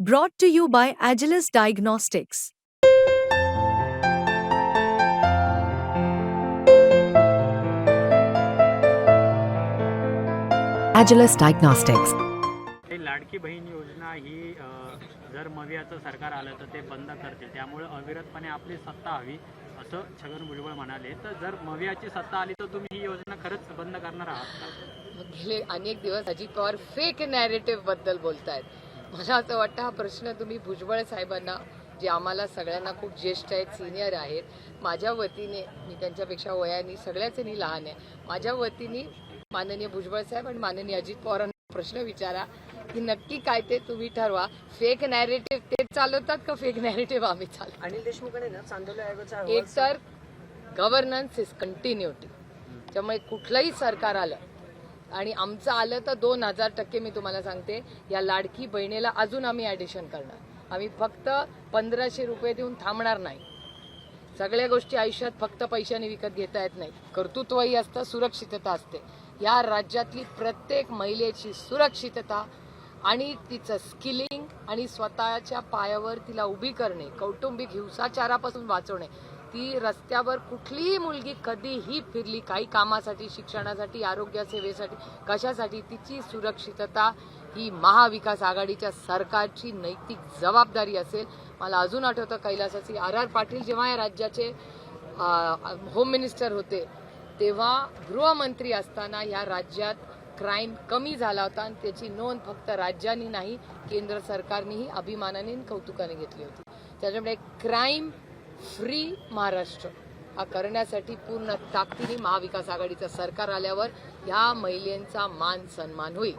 Brought to you by Agilus Diagnostics. Agilus Diagnostics. हे लाडकी बहीण योजना ही अ, जर मवियाचं सरकार आलं तर ते बंद करतील त्यामुळे अविरतपणे आपली सत्ता हवी असं छगन भुजबळ म्हणाले तर जर मवियाची सत्ता आली तर तुम्ही ही योजना खरंच बंद करणार आहात का गेले अनेक दिवस अजित पवार फेक नॅरेटिव्हबद्दल बोलतायत मला असं वाटतं हा प्रश्न तुम्ही भुजबळ साहेबांना जे आम्हाला सगळ्यांना खूप ज्येष्ठ आहेत सिनियर आहेत माझ्या वतीने मी त्यांच्यापेक्षा वयाने सगळ्याच लहान आहे. माझ्या वतीने माननीय भुजबळ साहेब आणि माननीय अजित पवारांना प्रश्न विचारा की नक्की काय ते तुम्ही ठरवा. फेक नॅरेटिव्ह ते चालवतात का फेक नॅरेटिव्ह आम्ही चालवतो? अनिल एक तर गव्हर्नन्स इज कंटिन्युटी त्यामुळे कुठलंही सरकार आलं आणि आमचं आलं तर दोन हजार टक्के मी तुम्हाला सांगते या लाडकी बहिणीला अजून आम्ही ॲडिशन करणार. आम्ही फक्त पंधराशे रुपये देऊन थांबणार नाही. सगळ्या गोष्टी आयुष्यात फक्त पैशाने विकत घेता येत नाही कर्तृत्वही असतं सुरक्षितता असते. या राज्यातली प्रत्येक महिलेची सुरक्षितता आणि तिचं स्किलिंग आणि स्वतःच्या पायावर तिला उभी करणे कौटुंबिक हिंसाचारापासून वाचवणे ती रस्त्यावर कुठलीही मुलगी कधीही फिरली काही कामासाठी शिक्षणासाठी आरोग्य सेवेसाठी कशासाठी तिची सुरक्षितता ही महाविकास आघाडीच्या सरकारची नैतिक जबाबदारी असेल. मला अजून आठवतं कैलासाची आर आर पाटील जेव्हा या राज्याचे होम मिनिस्टर होते तेव्हा गृहमंत्री असताना या राज्यात क्राईम कमी झाला होता आणि त्याची नोंद फक्त राज्यांनी नाही केंद्र सरकारनेही अभिमानाने कौतुकाने घेतली होती. त्याच्यामुळे क्राईम फ्री महाराष्ट्र. हा करण्यासाठी पूर्ण ताकदीने महाविकास आघाडीचं सरकार आल्यावर या महिलेंचा मान सन्मान होईल.